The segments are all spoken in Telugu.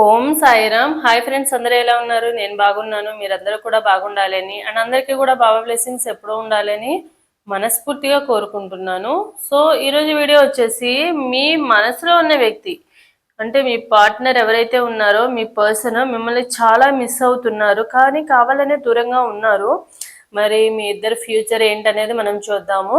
ఓం సాయిరామ్ హాయ్ ఫ్రెండ్స్ అందరూ ఎలా ఉన్నారు? నేను బాగున్నాను మీరందరూ కూడా బాగుండాలని. అండ్ అందరికీ కూడా బాబా బ్లెస్సింగ్స్ ఎప్పుడూ ఉండాలని మనస్ఫూర్తిగా కోరుకుంటున్నాను. సో ఈరోజు వీడియో వచ్చేసి మీ మనసులో ఉన్న వ్యక్తి అంటే మీ పార్ట్నర్ ఎవరైతే ఉన్నారో మీ పర్సన్ మిమ్మల్ని చాలా మిస్ అవుతున్నారు కానీ కావాలనే దూరంగా ఉన్నారు. మరి మీ ఇద్దరు ఫ్యూచర్ ఏంటనేది మనం చూద్దాము.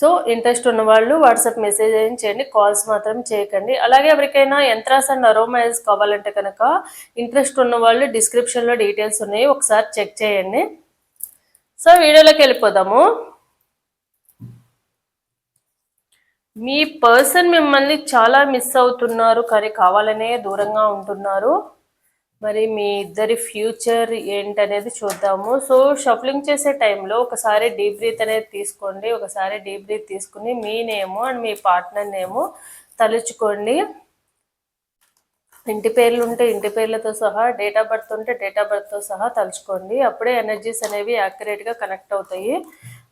సో ఇంట్రెస్ట్ ఉన్న వాళ్ళు వాట్సాప్ మెసేజ్ ఏం చేయండి కాల్స్ మాత్రం చేయకండి. అలాగే ఎవరికైనా యంత్రాస్ అండ్ అరోమైజ్ కావాలంటే కనుక ఇంట్రెస్ట్ ఉన్న వాళ్ళు డిస్క్రిప్షన్లో డీటెయిల్స్ ఉన్నాయి ఒకసారి చెక్ చేయండి. సో వీడియోలోకి వెళ్ళిపోదాము. మీ పర్సన్ మిమ్మల్ని చాలా మిస్ అవుతున్నారు కానీ కావాలనే దూరంగా ఉంటున్నారు. మరి మీ ఇద్దరి ఫ్యూచర్ ఏంటనేది చూద్దాము. సో షఫలింగ్ చేసే టైంలో ఒకసారి డీప్ బ్రీత్ అనేది తీసుకోండి. ఒకసారి డీప్ బ్రీత్ తీసుకుని మీ నేము అండ్ మీ పార్ట్నర్ నేము తలుచుకోండి. ఇంటి పేర్లు ఉంటే ఇంటి పేర్లతో సహా డేట్ ఆఫ్ బర్త్ ఉంటే డేట్ ఆఫ్ బర్త్తో సహా తలుచుకోండి. అప్పుడే ఎనర్జీస్ అనేవి యాక్యురేట్గా కనెక్ట్ అవుతాయి.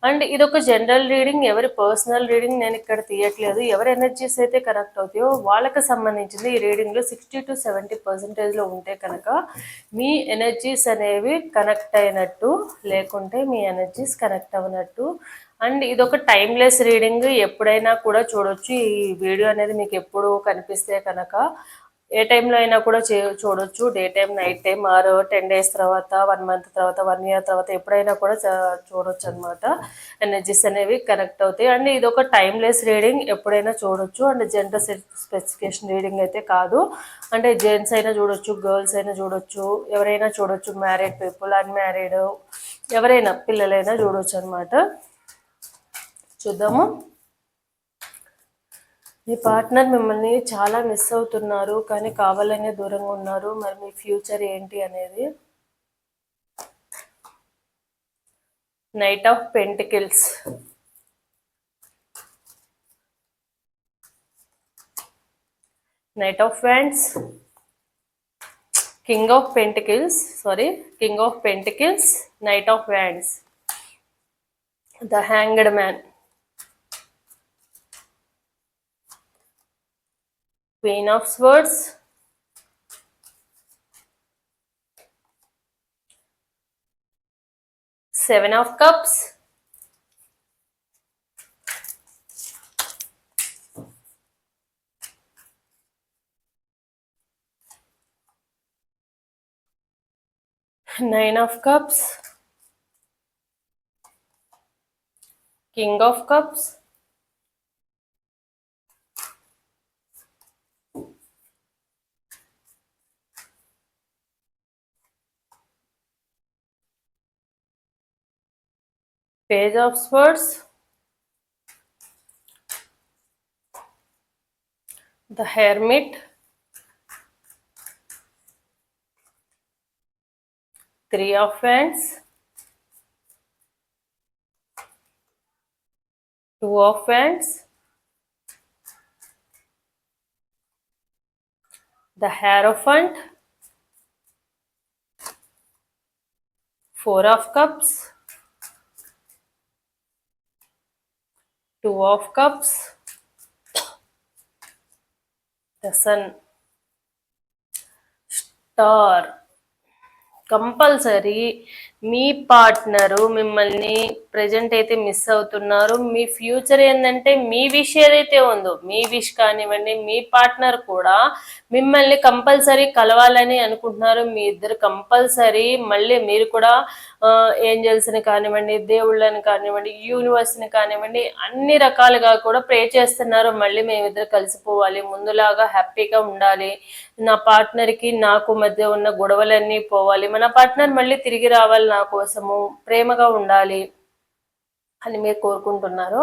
అండ్ ఇది ఒక జనరల్ రీడింగ్ ఎవరి పర్సనల్ రీడింగ్ నేను ఇక్కడ తీయట్లేదు. ఎవరి ఎనర్జీస్ అయితే కనెక్ట్ అవుతాయో వాళ్ళకి సంబంధించింది ఈ రీడింగ్లో సిక్స్టీ టు సెవెంటీ పర్సెంటేజ్లో ఉంటే కనుక మీ ఎనర్జీస్ అనేవి కనెక్ట్ అయినట్టు లేకుంటే మీ ఎనర్జీస్ కనెక్ట్ అవ్వనట్టు. అండ్ ఇది ఒక టైమ్లెస్ రీడింగ్ ఎప్పుడైనా కూడా చూడొచ్చు. ఈ వీడియో అనేది మీకు ఎప్పుడు కనిపిస్తే కనుక ఏ టైంలో అయినా కూడా చే చూడొచ్చు. డే టైం నైట్ టైం ఆరు టెన్ డేస్ తర్వాత వన్ మంత్ తర్వాత వన్ ఇయర్ తర్వాత ఎప్పుడైనా కూడా చూడొచ్చు అనమాట ఎనర్జీస్ అనేవి కనెక్ట్ అవుతాయి. అండ్ ఇది ఒక టైమ్లెస్ రీడింగ్ ఎప్పుడైనా చూడొచ్చు. అండ్ జెండర్ స్పెసిఫికేషన్ రీడింగ్ అయితే కాదు. అంటే జెంట్స్ అయినా చూడొచ్చు గర్ల్స్ అయినా చూడొచ్చు ఎవరైనా చూడొచ్చు మ్యారీడ్ పీపుల్ అన్మ్యారీడ్ ఎవరైనా పిల్లలైనా చూడొచ్చు అనమాట చూద్దాము. మీ పార్ట్నర్ మిమ్మల్ని చాలా మిస్ అవుతున్నారు కానీ కావాలనే దూరంగా ఉన్నారు. మరి మీ ఫ్యూచర్ ఏంటి అనేది? Knight of pentacles knight of wands king of pentacles sorry king of pentacles knight of wands the hanged man Queen of Swords, Seven of Cups, Nine of Cups, King of Cups, Page of Swords, the Hermit, Three of Wands, Two of Wands, the Hierophant, Four of Cups, two of cups. The sun. Star. Compulsory. మీ పార్ట్నరు మిమ్మల్ని ప్రజెంట్ అయితే మిస్ అవుతున్నారు. మీ ఫ్యూచర్ ఏంటంటే మీ విష్ ఏదైతే ఉందో మీ విష్ కానివ్వండి మీ పార్ట్నర్ కూడా మిమ్మల్ని కంపల్సరీ కలవాలని అనుకుంటున్నారు. మీ ఇద్దరు కంపల్సరీ మళ్ళీ మీరు కూడా ఏంజల్స్ని కానివ్వండి దేవుళ్ళని కానివ్వండి యూనివర్స్ని కానివ్వండి అన్ని రకాలుగా కూడా ప్రే చేస్తున్నారు. మళ్ళీ మేమిద్దరు కలిసిపోవాలి. ముందులాగా హ్యాపీగా ఉండాలి. నా పార్ట్నర్కి నాకు మధ్య ఉన్న గొడవలన్నీ పోవాలి. మన పార్ట్నర్ మళ్ళీ తిరిగి రావాలి. నా కోసము ప్రేమగా ఉండాలి అని మీరు కోరుకుంటున్నారు.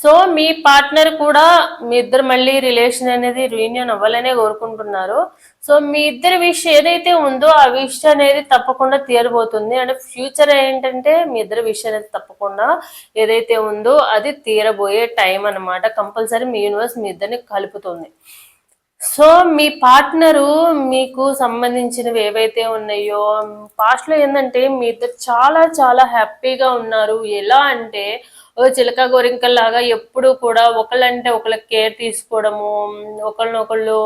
సో మీ పార్ట్నర్ కూడా మీ ఇద్దరు మళ్ళీ రిలేషన్ అనేది రీయూనియన్ అవ్వాలనే కోరుకుంటున్నారు. సో మీ ఇద్దరి విష్ ఏదైతే ఉందో ఆ విష్ అనేది తప్పకుండా తీరబోతుంది. అంటే ఫ్యూచర్ ఏంటంటే మీ ఇద్దరి విష్ అనేది తప్పకుండా ఏదైతే ఉందో అది తీరబోయే టైం అన్నమాట. కంపల్సరీ మీ యూనివర్స్ మీ ఇద్దరిని కలుపుతుంది. సో మీ పార్ట్నరు మీకు సంబంధించినవి ఏవైతే ఉన్నాయో పాస్ట్లో ఏంటంటే మీ ఇద్దరు చాలా చాలా హ్యాపీగా ఉన్నారు. ఎలా అంటే చిలక గోరింకల్లాగా ఎప్పుడు కూడా ఒకళ్ళంటే ఒకళ్ళకి కేర్ తీసుకోవడము ఒకళ్ళనొకళ్ళు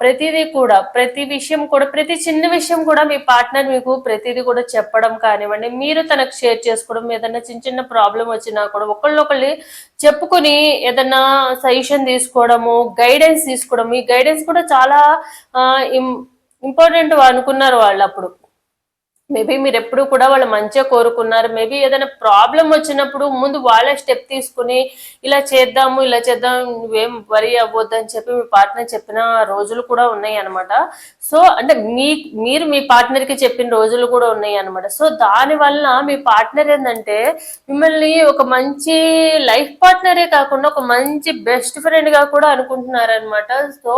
ప్రతిదీ కూడా ప్రతి విషయం కూడా ప్రతి చిన్న విషయం కూడా మీ పార్ట్నర్ మీకు ప్రతిదీ కూడా చెప్పడం కానివ్వండి మీరు తనకు షేర్ చేసుకోవడం ఏదైనా చిన్న చిన్న ప్రాబ్లం వచ్చినా కూడా ఒకళ్ళొకళ్ళు చెప్పుకొని ఏదైనా సజెషన్ తీసుకోవడము గైడెన్స్ తీసుకోవడం ఈ గైడెన్స్ కూడా చాలా ఇంపార్టెంట్ అనుకున్నారు వాళ్ళు అప్పుడు మేబీ మీరు ఎప్పుడు కూడా వాళ్ళు మంచిగా కోరుకున్నారు. మేబీ ఏదైనా ప్రాబ్లం వచ్చినప్పుడు ముందు వాళ్ళే స్టెప్ తీసుకుని ఇలా చేద్దాము ఇలా చేద్దాం నువ్వేం వరి అవ్వద్దు అని చెప్పి మీ పార్ట్నర్ చెప్పిన రోజులు కూడా ఉన్నాయి అనమాట సో అంటే మీ మీరు మీ పార్ట్నర్కి చెప్పిన రోజులు కూడా ఉన్నాయి అనమాట సో దాని వల్ల మీ పార్ట్నర్ ఏంటంటే మిమ్మల్ని ఒక మంచి లైఫ్ పార్ట్నరే కాకుండా ఒక మంచి బెస్ట్ ఫ్రెండ్గా కూడా అనుకుంటున్నారనమాట సో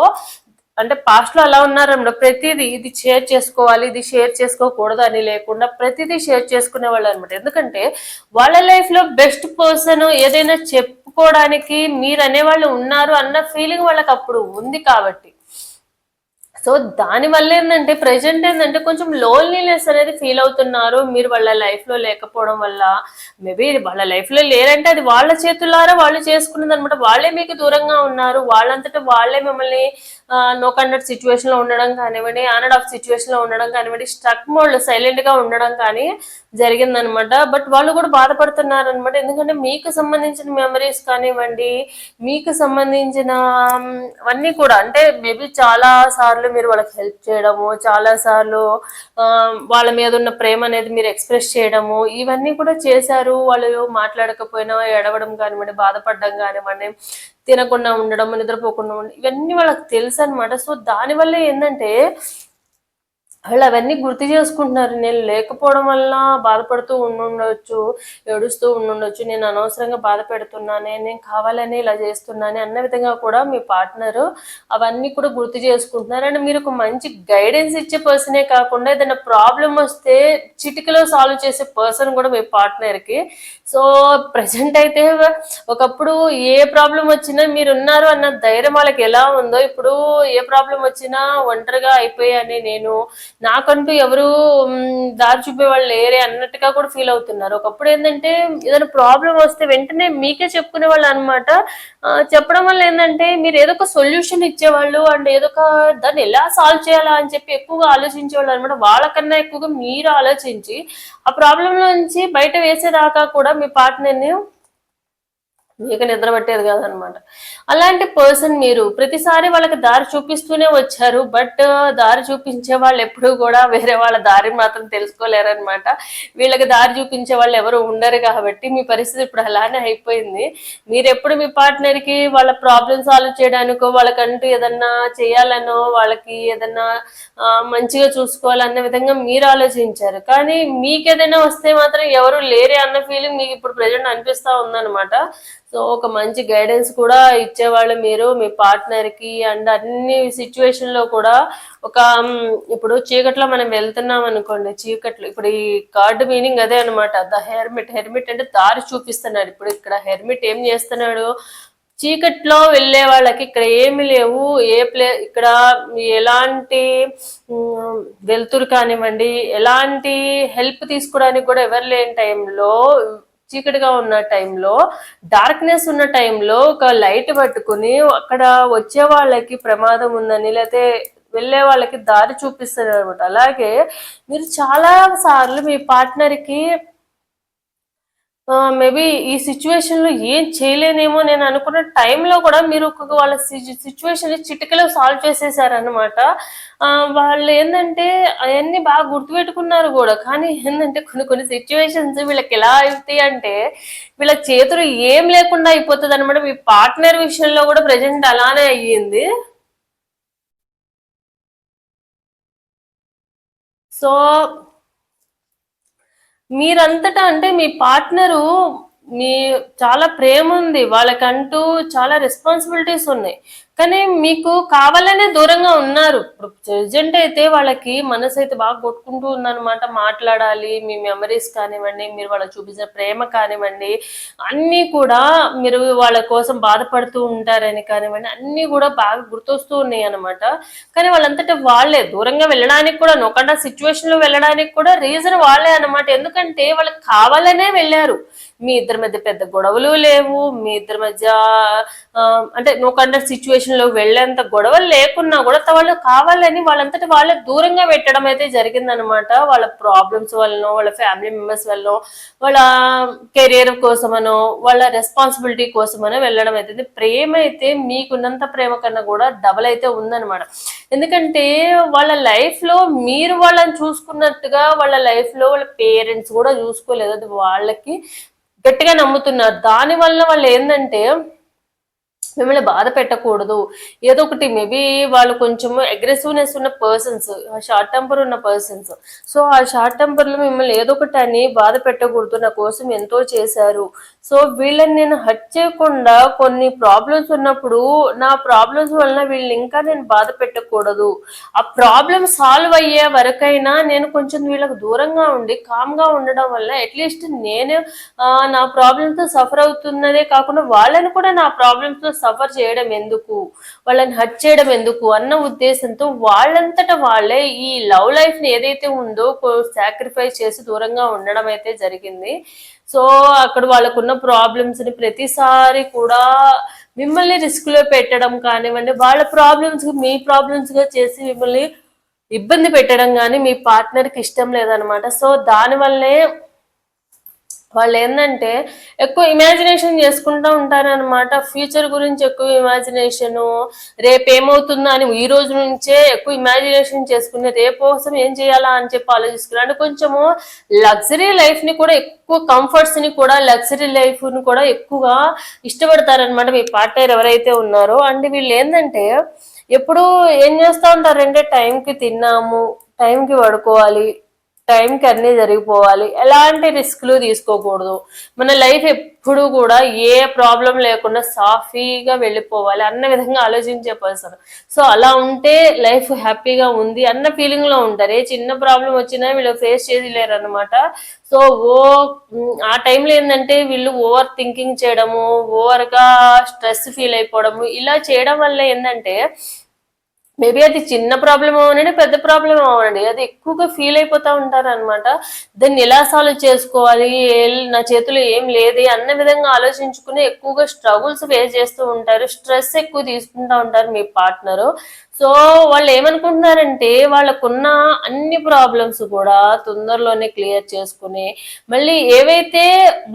అంటే పాస్ట్లో అలా ఉన్నారమ్మ ప్రతిదీ ఇది షేర్ చేసుకోవాలి ఇది షేర్ చేసుకోకూడదు అని లేకుండా ప్రతిదీ షేర్ చేసుకునే వాళ్ళు అనమాట ఎందుకంటే వాళ్ళ లైఫ్లో బెస్ట్ పర్సన్ ఏదైనా చెప్పుకోవడానికి మీరు అనేవాళ్ళు ఉన్నారు అన్న ఫీలింగ్ వాళ్ళకి అప్పుడు ఉంది కాబట్టి. సో దాని వల్ల ఏంటంటే ప్రజెంట్ ఏంటంటే కొంచెం లోన్లీనెస్ అనేది ఫీల్ అవుతున్నారు. మీరు వాళ్ళ లైఫ్లో లేకపోవడం వల్ల మేబీ వాళ్ళ లైఫ్లో లేరంటే అది వాళ్ళ చేతులారా వాళ్ళు చేసుకున్నది అనమాట వాళ్ళే మీకు దూరంగా ఉన్నారు. వాళ్ళంతటా వాళ్ళే మిమ్మల్ని నో కండక్ట్ సిచ్యువేషన్లో ఉండడం కానివ్వండి ఆనడ్ ఆఫ్ సిచ్యువేషన్లో ఉండడం కానివ్వండి స్ట్రక్ మోడ్ సైలెంట్గా ఉండడం కానీ జరిగిందనమాట. బట్ వాళ్ళు కూడా బాధపడుతున్నారు అనమాట ఎందుకంటే మీకు సంబంధించిన మెమరీస్ కానివ్వండి మీకు సంబంధించిన అవన్నీ కూడా అంటే మేబీ చాలా సార్లు మీరు వాళ్ళకి హెల్ప్ చేయడము చాలా సార్లు వాళ్ళ మీద ఉన్న ప్రేమ అనేది మీరు ఎక్స్ప్రెస్ చేయడము ఇవన్నీ కూడా చేశారు. వాళ్ళు మాట్లాడకపోయినా ఎడవడం కానివ్వండి బాధపడడం కానివ్వండి తినకుండా ఉండడం నిద్రపోకుండా ఉండడం ఇవన్నీ వాళ్ళకి తెలుసు అనమాట సో దానివల్ల ఏంటంటే వాళ్ళు అవన్నీ గుర్తు చేసుకుంటున్నారు. నేను లేకపోవడం వల్ల బాధపడుతూ ఉండుండొచ్చు ఏడుస్తూ ఉండుండొచ్చు నేను అనవసరంగా బాధ పెడుతున్నానే నేను కావాలని ఇలా చేస్తున్నానే అన్న విధంగా కూడా మీ పార్ట్నర్ అవన్నీ కూడా గుర్తు చేసుకుంటున్నారు. అండ్ మీరు ఒక మంచి గైడెన్స్ ఇచ్చే పర్సనే కాకుండా ఏదైనా ప్రాబ్లం వస్తే చిటికలో సాల్వ్ చేసే పర్సన్ కూడా మీ పార్ట్నర్కి సో ప్రజెంట్ అయితే ఒకప్పుడు ఏ ప్రాబ్లం వచ్చినా మీరు ఉన్నారు అన్న ధైర్యం వాళ్ళకి ఎలా ఉందో ఇప్పుడు ఏ ప్రాబ్లం వచ్చినా ఒంటరిగా అయిపోయాని నేను. నాకంటూ ఎవరు దారి చూపే వాళ్ళు లేరే అన్నట్టుగా కూడా ఫీల్ అవుతున్నారు. ఒకప్పుడు ఏంటంటే ఏదైనా ప్రాబ్లం వస్తే వెంటనే మీకే చెప్పుకునే వాళ్ళు అనమాట చెప్పడం వల్ల ఏంటంటే మీరు ఏదో ఒక సొల్యూషన్ ఇచ్చేవాళ్ళు అండ్ ఏదో ఒక దాన్ని ఎలా సాల్వ్ చేయాలా అని చెప్పి ఎక్కువగా ఆలోచించేవాళ్ళు అనమాట వాళ్ళకన్నా ఎక్కువగా మీరు ఆలోచించి ఆ ప్రాబ్లం నుంచి బయట వేసేదాకా కూడా మీ పార్ట్నర్ని మీకు నిద్ర పట్టేది కాదనమాట. అలాంటి పర్సన్ మీరు ప్రతిసారి వాళ్ళకి దారి చూపిస్తూనే వచ్చారు బట్ దారి చూపించే వాళ్ళు ఎప్పుడూ కూడా వేరే వాళ్ళ దారి మాత్రం తెలుసుకోలేరనమాట. వీళ్ళకి దారి చూపించే వాళ్ళు ఎవరు ఉండరు కాబట్టి మీ పరిస్థితి ఇప్పుడు అలానే అయిపోయింది. మీరు ఎప్పుడు మీ పార్ట్నర్కి కి వాళ్ళ ప్రాబ్లమ్ సాల్వ్ చేయడానికో వాళ్ళకంటూ ఏదన్నా చేయాలనో వాళ్ళకి ఏదన్నా మంచిగా చూసుకోవాలన్న విధంగా మీరు ఆలోచించారు. కానీ మీకు ఏదైనా వస్తే మాత్రం ఎవరు లేరే అన్న ఫీలింగ్ మీకు ఇప్పుడు ప్రజెంట్ అనిపిస్తా ఉందన్నమాట సో ఒక మంచి గైడెన్స్ కూడా ఇచ్చేవాళ్ళు మీరు మీ పార్ట్నర్కి అండ్ అన్ని సిచ్యువేషన్లో కూడా ఒక ఇప్పుడు చీకట్లో మనం వెళ్తున్నాం అనుకోండి చీకట్లో ఇప్పుడు ఈ కార్డు మీనింగ్ అదే అనమాట ద హెర్మిట్ హెర్మిట్ అంటే దారి చూపిస్తున్నాడు. ఇప్పుడు ఇక్కడ హెర్మిట్ ఏం చేస్తున్నాడు? చీకట్లో వెళ్ళే వాళ్ళకి ఇక్కడ ఏమి లేవు. ఏ ప్లే ఇక్కడ ఎలాంటి వెళ్తురు వెలుతురు కానివ్వండి ఎలాంటి హెల్ప్ తీసుకోవడానికి కూడా ఎవరు లేని టైంలో చీకటిగా ఉన్న టైంలో డార్క్నెస్ ఉన్న టైంలో ఒక లైట్ పట్టుకుని అక్కడ వచ్చే వాళ్ళకి ప్రమాదం ఉందని లేకపోతే వెళ్ళే వాళ్ళకి దారి చూపిస్తారు అనమాట అలాగే మీరు చాలా సార్లు మీ పార్ట్నర్కి మేబీ ఈ సిచ్యువేషన్లో ఏం చేయలేనేమో నేను అనుకున్న టైంలో కూడా మీరు ఒక వాళ్ళ సిచ్యువేషన్ చిటికలో సాల్వ్ చేసేసారనమాట వాళ్ళు ఏంటంటే అవన్నీ బాగా గుర్తుపెట్టుకున్నారు కూడా. కానీ ఏంటంటే కొన్ని కొన్ని సిచ్యువేషన్స్ వీళ్ళకి ఎలా అవుతాయి అంటే వీళ్ళ చేతులు ఏం లేకుండా అయిపోతుంది అనమాట మీ పార్ట్నర్ విషయంలో కూడా ప్రజెంట్ అలానే అయ్యింది. సో మీరంతటా అంటే మీ పార్ట్నరు మీ చాలా ప్రేమ ఉంది వాళ్ళకంటూ చాలా రెస్పాన్సిబిలిటీస్ ఉన్నాయి. కానీ మీకు కావాలనే దూరంగా ఉన్నారు. ఇప్పుడు ప్రజెంట్ అయితే వాళ్ళకి మనసు అయితే బాగా కొట్టుకుంటూ ఉందన్నమాట. మాట్లాడాలి మీ మెమరీస్ కానివ్వండి మీరు వాళ్ళకి చూపించిన ప్రేమ కానివ్వండి అన్నీ కూడా మీరు వాళ్ళ కోసం బాధపడుతూ ఉంటారని కానివ్వండి అన్నీ కూడా బాగా గుర్తొస్తూ ఉన్నాయి అనమాట కానీ వాళ్ళంతటా వాళ్ళే దూరంగా వెళ్ళడానికి కూడా నొకండ సిచ్యువేషన్లో వెళ్ళడానికి కూడా రీజన్ వాళ్ళే అనమాట ఎందుకంటే వాళ్ళకి కావాలనే వెళ్ళారు. మీ ఇద్దరి మధ్య పెద్ద గొడవలు లేవు మీ ఇద్దరి మధ్య అంటే నో కండక్ట్ సిచ్యువేషన్లో వెళ్ళేంత గొడవలు లేకున్నా కూడా వాళ్ళు కావాలని వాళ్ళంతటి వాళ్ళే దూరంగా పెట్టడం అయితే జరిగిందనమాట వాళ్ళ ప్రాబ్లమ్స్ వల్లనో వాళ్ళ ఫ్యామిలీ మెంబర్స్ వల్ల వాళ్ళ కెరియర్ కోసమనో వాళ్ళ రెస్పాన్సిబిలిటీ కోసమనో వెళ్ళడం అయితే ప్రేమ అయితే మీకున్నంత ప్రేమ కన్నా కూడా డబల్ అయితే ఉందన్నమాట. ఎందుకంటే వాళ్ళ లైఫ్లో మీరు వాళ్ళని చూసుకున్నట్టుగా వాళ్ళ లైఫ్లో వాళ్ళ పేరెంట్స్ కూడా చూసుకోలేదు. అది వాళ్ళకి గట్టిగా నమ్ముతున్నారు. దాని వల్ల వాళ్ళు ఏంటంటే మిమ్మల్ని బాధ పెట్టకూడదు. ఏదో ఒకటి మేబీ వాళ్ళు కొంచెం అగ్రెసివ్నెస్ ఉన్న పర్సన్స్ షార్ట్ టెంపర్ ఉన్న పర్సన్స్ సో ఆ షార్ట్ టెంపర్లో మిమ్మల్ని ఏదో ఒకటి అని బాధ పెట్టకూడదు. నా కోసం ఎంతో చేశారు. సో వీళ్ళని నేను హట్ చేయకుండా కొన్ని ప్రాబ్లమ్స్ ఉన్నప్పుడు నా ప్రాబ్లమ్స్ వలన వీళ్ళని ఇంకా నేను బాధ పెట్టకూడదు. ఆ ప్రాబ్లమ్ సాల్వ్ అయ్యే వరకైనా నేను కొంచెం వీళ్ళకు దూరంగా ఉండి కామ్గా ఉండడం వల్ల అట్లీస్ట్ నేను నా ప్రాబ్లమ్తో సఫర్ అవుతున్నదే కాకుండా వాళ్ళని కూడా నా ప్రాబ్లమ్స్తో సఫర్ చేయడం ఎందుకు? వాళ్ళని హట్ చేయడం ఎందుకు? అన్న ఉద్దేశంతో వాళ్ళంతట వాళ్ళే ఈ లవ్ లైఫ్ని ఏదైతే ఉందో సాక్రిఫైస్ చేసి దూరంగా ఉండడం అయితే జరిగింది. సో అక్కడ వాళ్ళకున్న ప్రాబ్లమ్స్ని ప్రతిసారి కూడా మిమ్మల్ని రిస్క్లో పెట్టడం కానివ్వండి వాళ్ళ ప్రాబ్లమ్స్ మీ ప్రాబ్లమ్స్గా చేసి మిమ్మల్ని ఇబ్బంది పెట్టడం కానీ మీ పార్ట్నర్కి ఇష్టం లేదనమాట సో దానివల్లే వాళ్ళు ఏంటంటే ఎక్కువ ఇమాజినేషన్ చేసుకుంటూ ఉంటారనమాట ఫ్యూచర్ గురించి ఎక్కువ ఇమాజినేషను రేపు ఏమవుతుందో అని ఈ రోజు నుంచే ఎక్కువ ఇమాజినేషన్ చేసుకుని రేపు కోసం ఏం చేయాలా అని చెప్పి ఆలోచిస్తున్నారు. అంటే కొంచెము లగ్జరీ లైఫ్ని కూడా ఎక్కువ కంఫర్ట్స్ని కూడా లగ్జరీ లైఫ్ని కూడా ఎక్కువగా ఇష్టపడతారనమాట మీ పార్ట్నర్ ఎవరైతే ఉన్నారో. అండ్ వీళ్ళు ఏంటంటే ఎప్పుడు ఏం చేస్తూ ఉంటారంటే టైంకి తిన్నాము టైంకి పడుకోవాలి టైంకి అన్నీ జరిగిపోవాలి. ఎలాంటి రిస్క్లు తీసుకోకూడదు. మన లైఫ్ ఎప్పుడు కూడా ఏ ప్రాబ్లం లేకుండా సాఫీగా వెళ్ళిపోవాలి అన్న విధంగా ఆలోచించే పర్సన్. సో అలా ఉంటే లైఫ్ హ్యాపీగా ఉంది అన్న ఫీలింగ్లో ఉంటారు. ఏ చిన్న ప్రాబ్లం వచ్చినా వీళ్ళు ఫేస్ చేసి లేరు అనమాట సో ఓ ఆ టైంలో ఏంటంటే వీళ్ళు ఓవర్ థింకింగ్ చేయడము ఓవర్గా స్ట్రెస్ ఫీల్ అయిపోవడము ఇలా చేయడం వల్ల ఏంటంటే మేబీ అది చిన్న ప్రాబ్లం అవనండి పెద్ద ప్రాబ్లం అవనండి. అది ఎక్కువగా ఫీల్ అయిపోతూ ఉంటారు అనమాట దాన్ని ఎలా సాల్వ్ చేసుకోవాలి? నా చేతిలో ఏం లేదు అన్న విధంగా ఆలోచించుకుని ఎక్కువగా స్ట్రగుల్స్ ఫేస్ చేస్తూ ఉంటారు. స్ట్రెస్ ఎక్కువ తీసుకుంటూ ఉంటారు మీ పార్ట్నర్ సో వాళ్ళు ఏమనుకుంటున్నారంటే వాళ్ళకున్న అన్ని ప్రాబ్లమ్స్ కూడా తొందరలోనే క్లియర్ చేసుకుని మళ్ళీ ఏవైతే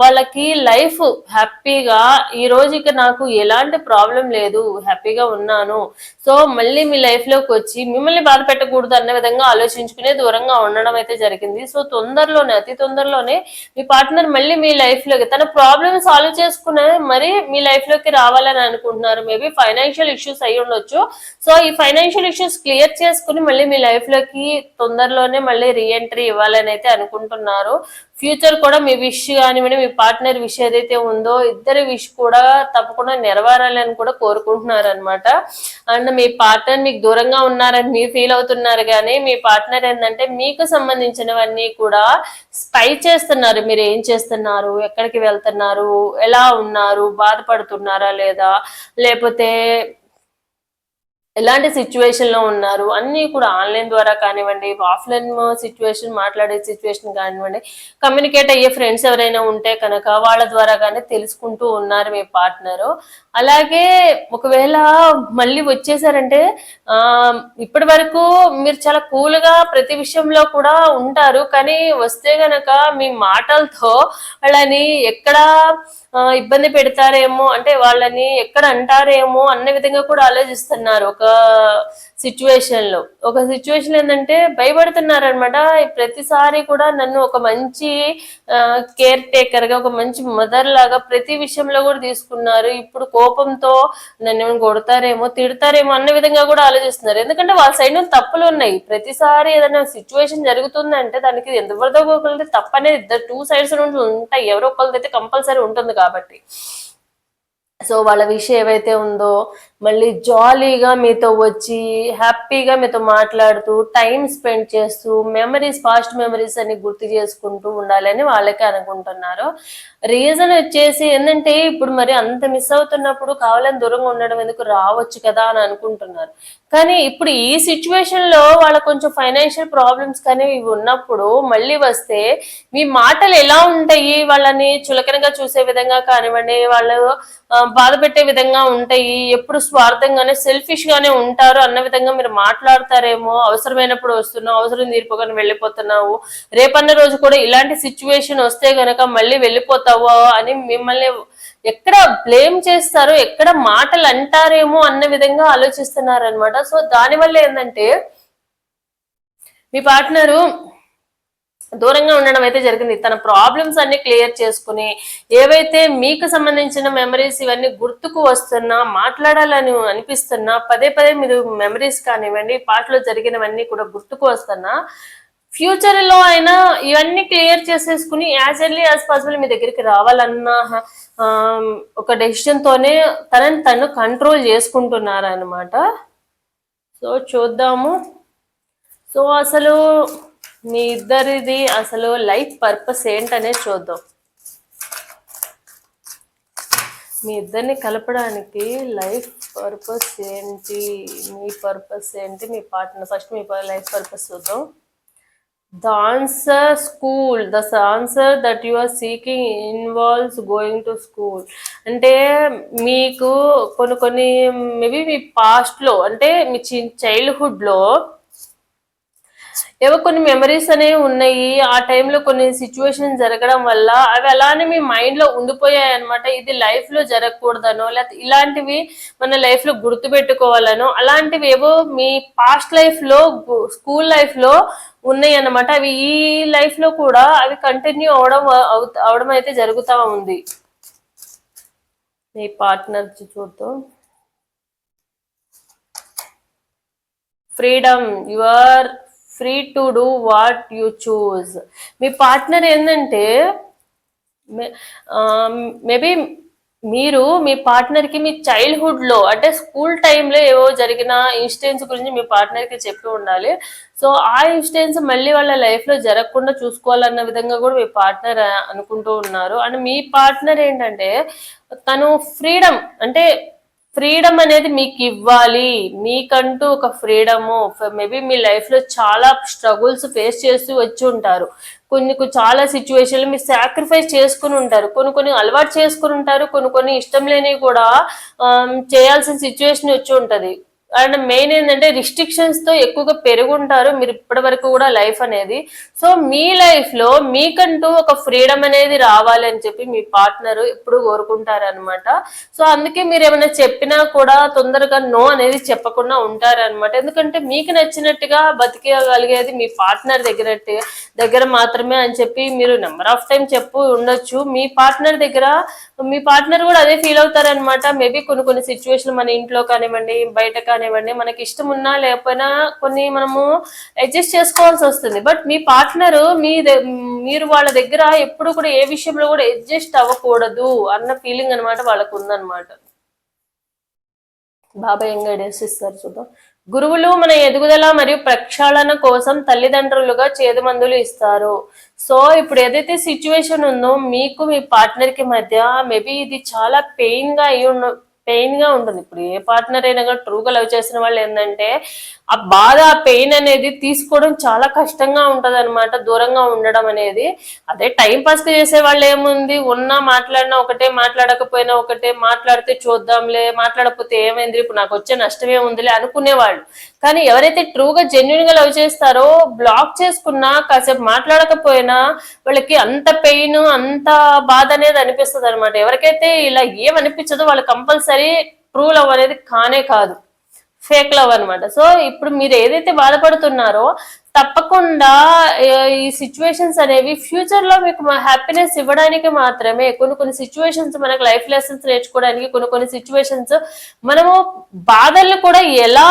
వాళ్ళకి లైఫ్ హ్యాపీగా ఈ రోజుకి నాకు ఎలాంటి ప్రాబ్లం లేదు హ్యాపీగా ఉన్నాను సో మళ్ళీ మీ లైఫ్లోకి వచ్చి మిమ్మల్ని బాధ పెట్టకూడదు అన్న విధంగా ఆలోచించుకునే దూరంగా ఉండడం అయితే జరిగింది. సో తొందరలోనే అతి తొందరలోనే మీ పార్ట్నర్ మళ్ళీ మీ లైఫ్లోకి తన ప్రాబ్లమ్ సాల్వ్ చేసుకునే మరి మీ లైఫ్లోకి రావాలని అనుకుంటున్నారు. మేబీ ఫైనాన్షియల్ ఇష్యూస్ అయి ఉండొచ్చు సో ఈ ఫైనాన్షియల్ ఫైనాన్షియల్ ఇష్యూస్ క్లియర్ చేసుకుని మళ్ళీ మీ లైఫ్లోకి తొందరలోనే మళ్ళీ రీఎంట్రీ ఇవ్వాలని అయితే అనుకుంటున్నారు. ఫ్యూచర్ కూడా మీ విష్ కానివ్వండి మీ పార్ట్నర్ విష్ ఏదైతే ఉందో ఇద్దరి విష్ కూడా తప్పకుండా నెరవేరాలని కూడా కోరుకుంటున్నారు అనమాట అండ్ మీ పార్ట్నర్ మీకు దూరంగా ఉన్నారని మీరు ఫీల్ అవుతున్నారు కానీ మీ పార్ట్నర్ ఏంటంటే మీకు సంబంధించినవన్నీ కూడా స్పై చేస్తున్నారు. మీరు ఏం చేస్తున్నారు? ఎక్కడికి వెళ్తున్నారు? ఎలా ఉన్నారు? బాధపడుతున్నారా లేదా? లేకపోతే ఎలాంటి సిచ్యువేషన్లో ఉన్నారు? అన్ని కూడా ఆన్లైన్ ద్వారా కానివ్వండి ఆఫ్లైన్ సిచ్యువేషన్ మాట్లాడే సిచ్యువేషన్ కానివ్వండి కమ్యూనికేట్ అయ్యే ఫ్రెండ్స్ ఎవరైనా ఉంటే కనుక వాళ్ళ ద్వారా కానీ తెలుసుకుంటూ ఉన్నారు మీ పార్ట్నర్ అలాగే ఒకవేళ మళ్ళీ వచ్చేసారంటే ఆ ఇప్పటి వరకు మీరు చాలా కూల్గా ప్రతి విషయంలో కూడా ఉంటారు. కానీ వస్తే గనక మీ మాటలతో వాళ్ళని ఎక్కడ ఇబ్బంది పెడతారేమో అంటే వాళ్ళని ఎక్కడ అంటారేమో అన్న విధంగా కూడా ఆలోచిస్తున్నారు. ఒక సిచ్యువేషన్లో. ఒక సిచ్యువేషన్ ఏంటంటే భయపడుతున్నారు అనమాట ప్రతిసారి కూడా నన్ను ఒక మంచి కేర్ టేకర్గా ఒక మంచి మదర్ లాగా ప్రతి విషయంలో కూడా తీసుకున్నారు. ఇప్పుడు కోపంతో నన్ను ఏమైనా కొడతారేమో తిడతారేమో అన్న విధంగా కూడా ఆలోచిస్తున్నారు. ఎందుకంటే వాళ్ళ సైడ్ నుంచి తప్పులు ఉన్నాయి. ప్రతిసారి ఏదైనా సిచ్యువేషన్ జరుగుతుందంటే దానికి ఎంతవరదో ఒకరిది తప్పనేది ఇద్దరు టూ సైడ్స్ నుండి ఉంటాయి. ఎవరో ఒకరిదైతే కంపల్సరీ ఉంటుంది కాబట్టి. సో వాళ్ళ విషయం ఏవైతే ఉందో మళ్ళీ జాలీగా మీతో వచ్చి హ్యాపీగా మీతో మాట్లాడుతూ టైం స్పెండ్ చేస్తూ మెమరీస్ పాస్ట్ మెమరీస్ అని గుర్తు చేసుకుంటూ ఉండాలని వాళ్ళకే అనుకుంటున్నారు. రీజన్ వచ్చేసి ఏంటంటే ఇప్పుడు మరి అంత మిస్ అవుతున్నప్పుడు కావాలని దూరంగా ఉండడం ఎందుకు రావచ్చు కదా అని అనుకుంటున్నారు. కానీ ఇప్పుడు ఈ సిచ్యువేషన్లో వాళ్ళ కొంచెం ఫైనాన్షియల్ ప్రాబ్లమ్స్ కానీ ఇవి ఉన్నప్పుడు మళ్ళీ వస్తే మీ మాటలు ఎలా ఉంటాయి? వాళ్ళని చులకనగా చూసే విధంగా కానివ్వండి వాళ్ళు బాధ పెట్టే విధంగా ఉంటాయి ఎప్పుడు స్వార్థంగానే సెల్ఫిష్ గానే ఉంటారు అన్న విధంగా మీరు మాట్లాడతారేమో అవసరమైనప్పుడు వస్తున్నావు అవసరం తీరిపోగానే వెళ్ళిపోతున్నావు. రేపన్న రోజు కూడా ఇలాంటి సిచ్యువేషన్ వస్తే గనక మళ్ళీ వెళ్ళిపోతావు. అని మిమ్మల్ని ఎక్కడ బ్లేమ్ చేస్తారు ఎక్కడ మాటలు అంటారేమో అన్న విధంగా ఆలోచిస్తున్నారు అనమాట సో దానివల్ల ఏంటంటే మీ పార్ట్నరు దూరంగా ఉండడం అయితే జరిగింది. తన ప్రాబ్లమ్స్ అన్ని క్లియర్ చేసుకుని ఏవైతే మీకు సంబంధించిన మెమరీస్ ఇవన్నీ గుర్తుకు వస్తున్నా మాట్లాడాలని అనిపిస్తున్నా పదే పదే మీరు మెమరీస్ కానివ్వండి పాటలో జరిగినవన్నీ కూడా గుర్తుకు వస్తున్నా ఫ్యూచర్లో అయినా ఇవన్నీ క్లియర్ చేసేసుకుని యాజ్ ఎర్లీ యాజ్ పాసిబుల్ మీ దగ్గరికి రావాలన్న ఒక డెసిషన్ తోనే తనని తను కంట్రోల్ చేసుకుంటున్నారు అనమాట సో చూద్దాము. సో అసలు మీ ఇద్దరిది అసలు లైఫ్ పర్పస్ ఏంటనేది చూద్దాం. మీ ఇద్దరిని కలపడానికి లైఫ్ పర్పస్ ఏంటి? మీ పర్పస్ ఏంటి? మీ పార్ట్నర్ ఫస్ట్ మీ లైఫ్ పర్పస్ చూద్దాం. The answer school the answer that you are seeking involves going to school అంటే మీకు కొన్ని కొన్ని మేబీ మీ పాస్ట్లో అంటే మీ చైల్డ్హుడ్లో ఏవో కొన్ని మెమరీస్ అనేవి ఉన్నాయి. ఆ టైంలో కొన్ని సిచ్యువేషన్ జరగడం వల్ల అవి అలానే మీ మైండ్లో ఉండిపోయాయి అనమాట ఇది లైఫ్లో జరగకూడదనో లేకపోతే ఇలాంటివి మన లైఫ్లో గుర్తు పెట్టుకోవాలనో అలాంటివి ఏవో మీ పాస్ట్ లైఫ్లో స్కూల్ లైఫ్లో ఉన్నాయి అన్నమాట. అవి ఈ లైఫ్లో కూడా అవి కంటిన్యూ అవడం అవడం అయితే జరుగుతూ ఉంది. మీ పార్ట్నర్ చూద్దాం. Freedom your free to do what you choose me partner ఏంటంటే మేబీ మీరు మీ పార్ట్నర్కి మీ చైల్డ్హుడ్లో అంటే స్కూల్ టైంలో ఏవో జరిగిన ఇన్సిడెంట్స్ గురించి మీ పార్ట్నర్కి చెప్పి ఉండాలి. సో ఆ ఇన్సిడెంట్స్ మళ్ళీ వాళ్ళ లైఫ్లో జరగకుండా చూసుకోవాలన్న విధంగా కూడా మీ పార్ట్నర్ అనుకుంటూ ఉన్నారు. అండ్ మీ పార్ట్నర్ ఏంటంటే తను ఫ్రీడమ్ అంటే ఫ్రీడమ్ అనేది మీకు ఇవ్వాలి. మీకంటూ ఒక ఫ్రీడము. మేబీ మీ లైఫ్లో చాలా స్ట్రగుల్స్ ఫేస్ చేస్తూ వచ్చి ఉంటారు. కొన్ని చాలా సిచ్యువేషన్లు మీరు సాక్రిఫైస్ చేసుకుని ఉంటారు. కొన్ని కొన్ని అలవాటు చేసుకుని ఉంటారు. కొన్ని కొన్ని ఇష్టం లేనివి కూడా చేయాల్సిన సిచ్యువేషన్ వచ్చి ఉంటది. అండ్ మెయిన్ ఏంటంటే రిస్ట్రిక్షన్స్తో ఎక్కువగా పెరుగుంటారు. మీరు ఇప్పటి వరకు కూడా లైఫ్ అనేది. సో మీ లైఫ్లో మీకంటూ ఒక ఫ్రీడమ్ అనేది రావాలి అని చెప్పి మీ పార్ట్నర్ ఎప్పుడు కోరుకుంటారు అనమాట సో అందుకే మీరు ఏమైనా చెప్పినా కూడా తొందరగా నో అనేది చెప్పకుండా ఉంటారన్నమాట. ఎందుకంటే మీకు నచ్చినట్టుగా బతికేయగలిగేది మీ పార్ట్నర్ దగ్గర దగ్గర మాత్రమే అని చెప్పి మీరు నెంబర్ ఆఫ్ టైం చెప్పు ఉండొచ్చు. మీ పార్ట్నర్ దగ్గర మీ పార్ట్నర్ కూడా అదే ఫీల్ అవుతారనమాట మేబీ కొన్ని కొన్ని సిచ్యువేషన్ మన ఇంట్లో కానివ్వండి బయట కానివ్వండి మనకి ఇష్టం ఉన్నా లేకపోయినా కొన్ని మనము అడ్జస్ట్ చేసుకోవాల్సి వస్తుంది. బట్ మీ పార్ట్నర్ మీ ద- మీరు వాళ్ళ దగ్గర ఎప్పుడు కూడా ఏ విషయంలో కూడా అడ్జస్ట్ అవ్వకూడదు అన్న ఫీలింగ్ అనమాట వాళ్ళకు ఉందన్నమాట బాబాయ్ ఏం గైడెన్స్ ఇస్తారు చూద్దాం. గురువులు మన ఎదుగుదల మరియు ప్రక్షాళన కోసం తల్లిదండ్రులుగా చేదు మందులు ఇస్తారు. సో ఇప్పుడు ఏదైతే సిచ్యువేషన్ ఉందో మీకు మీ పార్ట్నర్కి మధ్య మేబీ ఇది చాలా పెయిన్గా అయి ఉన్న పెయిన్గా ఉంటుంది. ఇప్పుడు ఏ పార్ట్నర్ అయినా కూడా ట్రూగా లవ్ చేసిన వాళ్ళు ఏంటంటే ఆ బాధ ఆ పెయిన్ అనేది తీసుకోవడం చాలా కష్టంగా ఉంటది అనమాట దూరంగా ఉండడం అనేది. అదే టైం పాస్ చేసే వాళ్ళు ఏముంది? ఉన్నా మాట్లాడినా ఒకటే మాట్లాడకపోయినా ఒకటే మాట్లాడితే చూద్దాంలే మాట్లాడకపోతే ఏమైంది? ఇప్పుడు నాకు వచ్చే నష్టమే ఉందిలే అనుకునేవాళ్ళు. కానీ ఎవరైతే ట్రూగా జెన్యున్గా లవ్ చేస్తారో బ్లాక్ చేసుకున్నా కాసేపు మాట్లాడకపోయినా వాళ్ళకి అంత పెయిన్ అంత బాధ అనేది అనిపిస్తుంది అనమాట ఎవరికైతే ఇలా ఏమనిపించదో వాళ్ళు కంపల్సరీ ట్రూ లవ్ అనేది కానే కాదు. ఫేక్ లవ్ అనమాట సో ఇప్పుడు మీరు ఏదైతే బాధపడుతున్నారో తప్పకుండా ఈ సిచ్యువేషన్స్ అనేవి ఫ్యూచర్లో మీకు హ్యాపీనెస్ ఇవ్వడానికి మాత్రమే. కొన్ని కొన్ని సిచ్యువేషన్స్ మనకు లైఫ్ లెసన్స్ నేర్చుకోవడానికి కొన్ని కొన్ని సిచ్యువేషన్స్ మనము బాధల్ని కూడా ఎలా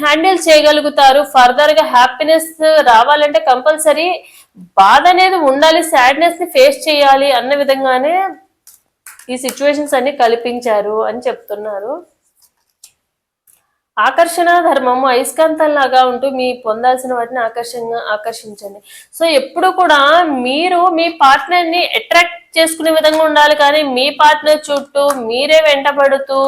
హ్యాండిల్ చేయగలుగుతారు ఫర్దర్గా హ్యాపీనెస్ రావాలంటే కంపల్సరీ బాధ అనేది ఉండాలి సాడ్నెస్ని ఫేస్ చేయాలి అన్న విధంగానే ఈ సిచ్యువేషన్స్ అన్ని కల్పించారు అని చెప్తున్నారు. ఆకర్షణ ధర్మము అయస్కాంతంలాగా ఉంటూ మీ పొందాల్సిన వాటిని ఆకర్షణ ఆకర్షించండి. సో ఎప్పుడు కూడా మీరు మీ పార్ట్నర్ని అట్రాక్ట్ చేసుకునే విధంగా ఉండాలి. కానీ మీ పార్ట్నర్ చుట్టూ మీరే వెంటబడుతూ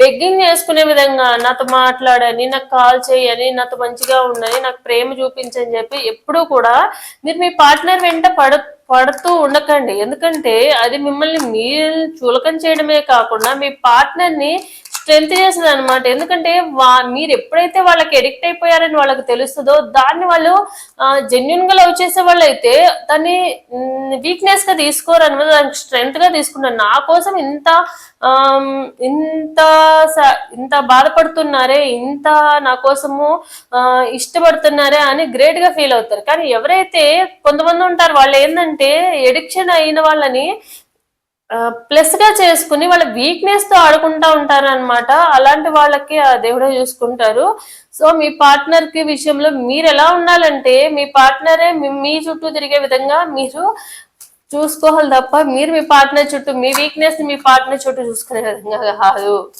బెగ్గింగ్ చేసుకునే విధంగా నాతో మాట్లాడని నాకు కాల్ చేయని నాతో మంచిగా ఉండని నాకు ప్రేమ చూపించని చెప్పి ఎప్పుడూ కూడా మీరు మీ పార్ట్నర్ వెంట పడ పడుతూ ఉండకండి. ఎందుకంటే అది మిమ్మల్ని మీరు చులకం చేయడమే కాకుండా మీ పార్ట్నర్ని స్ట్రెంత్ చేస్తుంది అనమాట ఎందుకంటే వా మీరు ఎప్పుడైతే వాళ్ళకి ఎడిక్ట్ అయిపోయారని వాళ్ళకి తెలుస్తుందో దాన్ని వాళ్ళు జెన్యున్గా లవ్ చేసే వాళ్ళు అయితే దాన్ని వీక్నెస్గా తీసుకోరు అనమాట దానికి స్ట్రెంత్గా తీసుకున్నారు నా కోసం ఇంత ఇంత స- ఇంత బాధపడుతున్నారే ఇంత నా కోసము ఇష్టపడుతున్నారే అని గ్రేట్గా ఫీల్ అవుతారు. కానీ ఎవరైతే కొంతమంది ఉంటారు వాళ్ళు ఏంటంటే ఎడిక్షన్ అయిన వాళ్ళని ప్లస్గా చేసుకుని వాళ్ళ వీక్నెస్తో ఆడుకుంటా ఉంటారు అనమాట అలాంటి వాళ్ళకి ఆ దేవుడే చూసుకుంటారు. సో మీ పార్ట్నర్కి విషయంలో మీరు ఎలా ఉండాలంటే మీ పార్ట్నరే మీ- చుట్టూ తిరిగే విధంగా మీరు చూసుకోవాలి తప్ప మీరు మీ పార్ట్నర్ చుట్టూ మీ వీక్నెస్ని మీ పార్ట్నర్ చుట్టూ చూసుకునే విధంగా కాదు.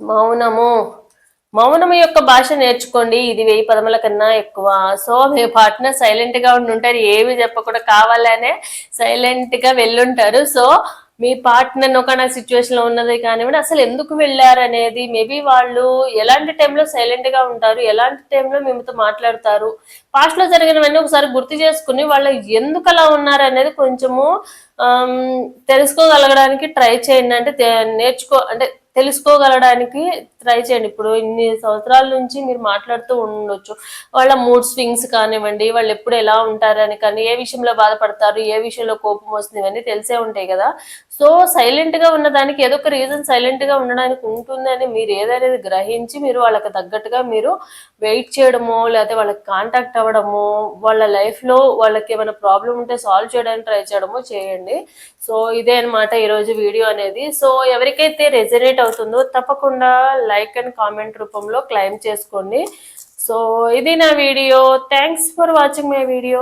మౌనము. మౌనము యొక్క భాష నేర్చుకోండి. ఇది వెయ్యి పదముల కన్నా ఎక్కువ. సో మీ పార్ట్నర్ సైలెంట్గా ఉండి ఉంటారు ఏమి చెప్పకుండా కావాలనే సైలెంట్గా వెళ్ళుంటారు. సో మీ పార్ట్నర్ ఒక సిచ్యువేషన్లో ఉన్నది కానివ్వండి అసలు ఎందుకు వెళ్ళారు అనేది మేబీ వాళ్ళు ఎలాంటి టైంలో సైలెంట్గా ఉంటారు ఎలాంటి టైంలో మీతో మాట్లాడతారు పాస్ట్లో జరిగినవన్నీ ఒకసారి గుర్తు చేసుకుని వాళ్ళు ఎందుకు అలా ఉన్నారు అనేది కొంచెము తెలుసుకోగలగడానికి ట్రై చేయండి. అంటే నేర్చుకో అంటే తెలుసుకోగలడానికి ట్రై చేయండి. ఇప్పుడు ఇన్ని సంవత్సరాల నుంచి మీరు మాట్లాడుతూ ఉండొచ్చు. వాళ్ళ మూడ్ స్వింగ్స్ కానివ్వండి వాళ్ళు ఎప్పుడు ఎలా ఉంటారని కానీ ఏ విషయంలో బాధపడతారు ఏ విషయంలో కోపం వస్తుంది ఇవన్నీ తెలిసే ఉంటాయి కదా. సో సైలెంట్గా ఉన్న దానికి ఏదో ఒక రీజన్ సైలెంట్గా ఉండడానికి ఉంటుందని మీరు ఏదనేది గ్రహించి మీరు వాళ్ళకి తగ్గట్టుగా మీరు వెయిట్ చేయడమో లేకపోతే వాళ్ళకి కాంటాక్ట్ అవ్వడము వాళ్ళ లైఫ్లో వాళ్ళకి ఏమైనా ప్రాబ్లం ఉంటే సాల్వ్ చేయడానికి ట్రై చేయడమో చేయండి. సో ఇదే అన్నమాట ఈరోజు వీడియో అనేది. సో ఎవరికైతే రెజనేట్ అవుతుందో తప్పకుండా లైక్ అండ్ కామెంట్ రూపంలో క్లైమ్ చేసుకోండి. సో ఇది నా video. Thanks for watching my video